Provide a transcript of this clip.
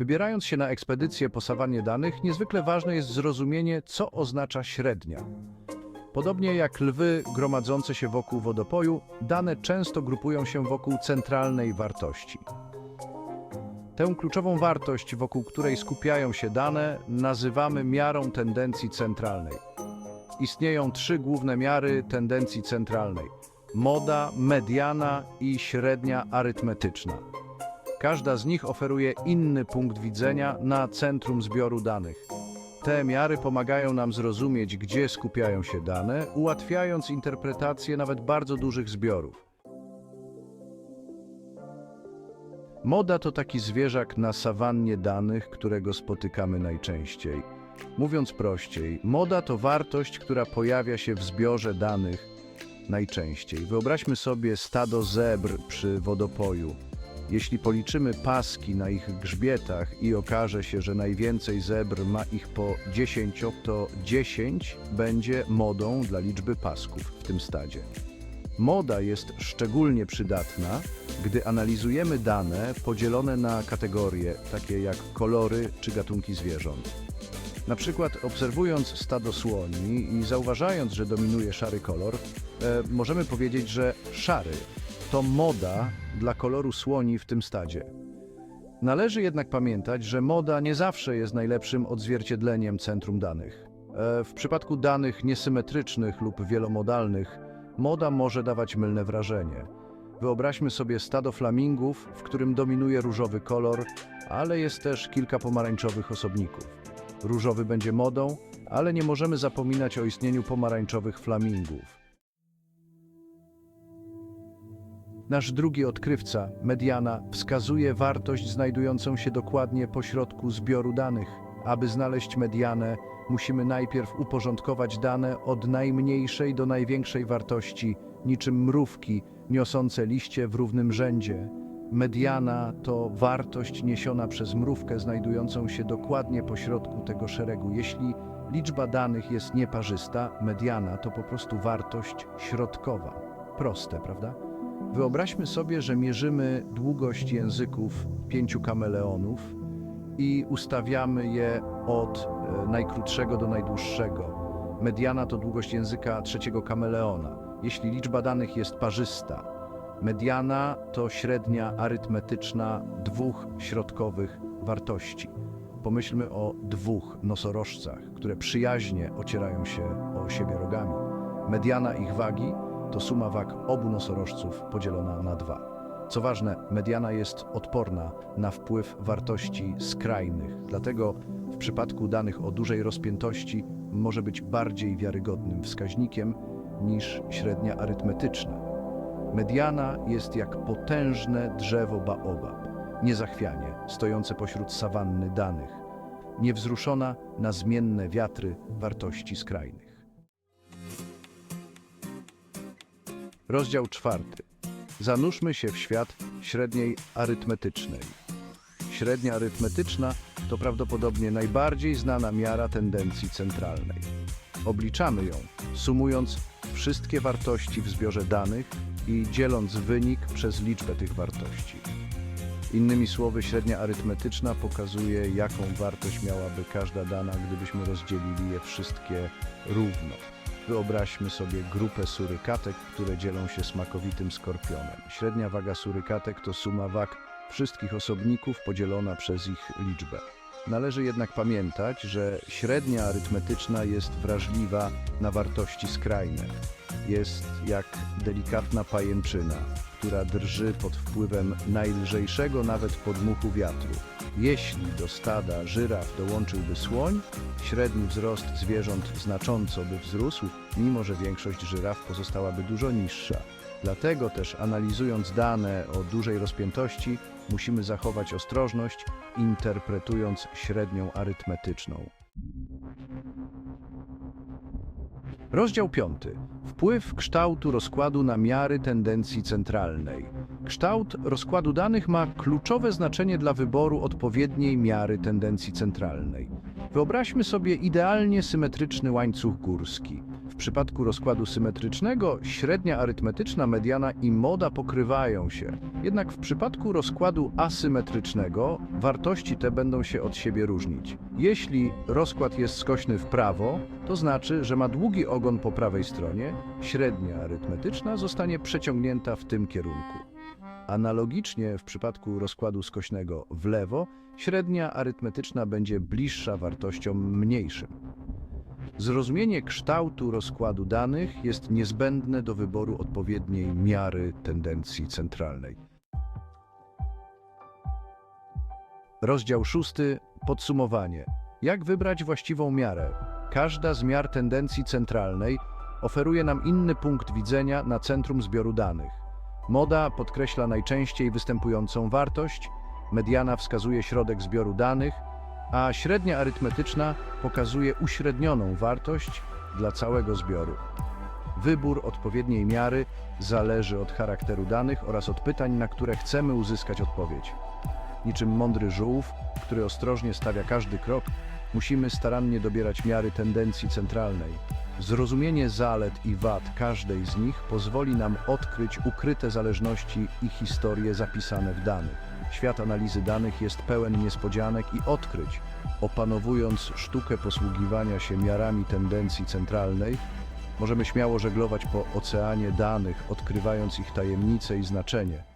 Wybierając się na ekspedycję po sawannie danych, niezwykle ważne jest zrozumienie, co oznacza średnia. Podobnie jak lwy gromadzące się wokół wodopoju, dane często grupują się wokół centralnej wartości. Tę kluczową wartość, wokół której skupiają się dane, nazywamy miarą tendencji centralnej. Istnieją trzy główne miary tendencji centralnej: moda, mediana i średnia arytmetyczna. Każda z nich oferuje inny punkt widzenia na centrum zbioru danych. Te miary pomagają nam zrozumieć, gdzie skupiają się dane, ułatwiając interpretację nawet bardzo dużych zbiorów. Moda to taki zwierzak na sawannie danych, którego spotykamy najczęściej. Mówiąc prościej, moda to wartość, która pojawia się w zbiorze danych najczęściej. Wyobraźmy sobie stado zebr przy wodopoju. Jeśli policzymy paski na ich grzbietach i okaże się, że najwięcej zebr ma ich po 10, to 10 będzie modą dla liczby pasków w tym stadzie. Moda jest szczególnie przydatna, gdy analizujemy dane podzielone na kategorie, takie jak kolory czy gatunki zwierząt. Na przykład obserwując stado słoni i zauważając, że dominuje szary kolor, e, możemy powiedzieć, że szary to moda dla koloru słoni w tym stadzie. Należy jednak pamiętać, że moda nie zawsze jest najlepszym odzwierciedleniem centrum danych. E, W przypadku danych niesymetrycznych lub wielomodalnych, moda może dawać mylne wrażenie. Wyobraźmy sobie stado flamingów, w którym dominuje różowy kolor, ale jest też kilka pomarańczowych osobników. Różowy będzie modą, ale nie możemy zapominać o istnieniu pomarańczowych flamingów. Nasz drugi odkrywca, Mediana, wskazuje wartość znajdującą się dokładnie pośrodku zbioru danych. Aby znaleźć medianę, musimy najpierw uporządkować dane od najmniejszej do największej wartości, niczym mrówki niosące liście w równym rzędzie. Mediana to wartość niesiona przez mrówkę znajdującą się dokładnie pośrodku tego szeregu. Jeśli liczba danych jest nieparzysta, mediana to po prostu wartość środkowa. Proste, prawda? Wyobraźmy sobie, że mierzymy długość języków pięciu kameleonów i ustawiamy je od e, najkrótszego do najdłuższego. Mediana to długość języka trzeciego kameleona. Jeśli liczba danych jest parzysta, mediana to średnia arytmetyczna dwóch środkowych wartości. Pomyślmy o dwóch nosorożcach, które przyjaźnie ocierają się o siebie rogami. Mediana ich wagi to suma wag obu nosorożców podzielona na dwa. Co ważne, mediana jest odporna na wpływ wartości skrajnych, dlatego w przypadku danych o dużej rozpiętości może być bardziej wiarygodnym wskaźnikiem niż średnia arytmetyczna. Mediana jest jak potężne drzewo baobab, niezachwianie, stojące pośród sawanny danych, niewzruszona na zmienne wiatry wartości skrajnych. Rozdział czwarty. Zanurzmy się w świat średniej arytmetycznej. Średnia arytmetyczna to prawdopodobnie najbardziej znana miara tendencji centralnej. Obliczamy ją, sumując wszystkie wartości w zbiorze danych i dzieląc wynik przez liczbę tych wartości. Innymi słowy, średnia arytmetyczna pokazuje, jaką wartość miałaby każda dana, gdybyśmy rozdzielili je wszystkie równo. Wyobraźmy sobie grupę surykatek, które dzielą się smakowitym skorpionem. Średnia waga surykatek to suma wag wszystkich osobników podzielona przez ich liczbę. Należy jednak pamiętać, że średnia arytmetyczna jest wrażliwa na wartości skrajne. Jest jak delikatna pajęczyna, która drży pod wpływem najlżejszego nawet podmuchu wiatru. Jeśli do stada żyraf dołączyłby słoń, średni wzrost zwierząt znacząco by wzrósł, mimo że większość żyraf pozostałaby dużo niższa. Dlatego też analizując dane o dużej rozpiętości, musimy zachować ostrożność, interpretując średnią arytmetyczną. Rozdział 5. Wpływ kształtu rozkładu na miary tendencji centralnej. Kształt rozkładu danych ma kluczowe znaczenie dla wyboru odpowiedniej miary tendencji centralnej. Wyobraźmy sobie idealnie symetryczny łańcuch górski. Przypadku rozkładu symetrycznego średnia arytmetyczna, mediana i moda pokrywają się. Jednak w przypadku rozkładu asymetrycznego wartości te będą się od siebie różnić. Jeśli rozkład jest skośny w prawo, to znaczy, że ma długi ogon po prawej stronie, średnia arytmetyczna zostanie przeciągnięta w tym kierunku. Analogicznie w przypadku rozkładu skośnego w lewo, średnia arytmetyczna będzie bliższa wartościom mniejszym. Zrozumienie kształtu rozkładu danych jest niezbędne do wyboru odpowiedniej miary tendencji centralnej. Rozdział szósty. Podsumowanie. Jak wybrać właściwą miarę? Każda z miar tendencji centralnej oferuje nam inny punkt widzenia na centrum zbioru danych. Moda podkreśla najczęściej występującą wartość, mediana wskazuje środek zbioru danych, a średnia arytmetyczna pokazuje uśrednioną wartość dla całego zbioru. Wybór odpowiedniej miary zależy od charakteru danych oraz od pytań, na które chcemy uzyskać odpowiedź. Niczym mądry żółw, który ostrożnie stawia każdy krok, musimy starannie dobierać miary tendencji centralnej. Zrozumienie zalet i wad każdej z nich pozwoli nam odkryć ukryte zależności i historie zapisane w danych. Świat analizy danych jest pełen niespodzianek i odkryć. Opanowując sztukę posługiwania się miarami tendencji centralnej, możemy śmiało żeglować po oceanie danych, odkrywając ich tajemnice i znaczenie.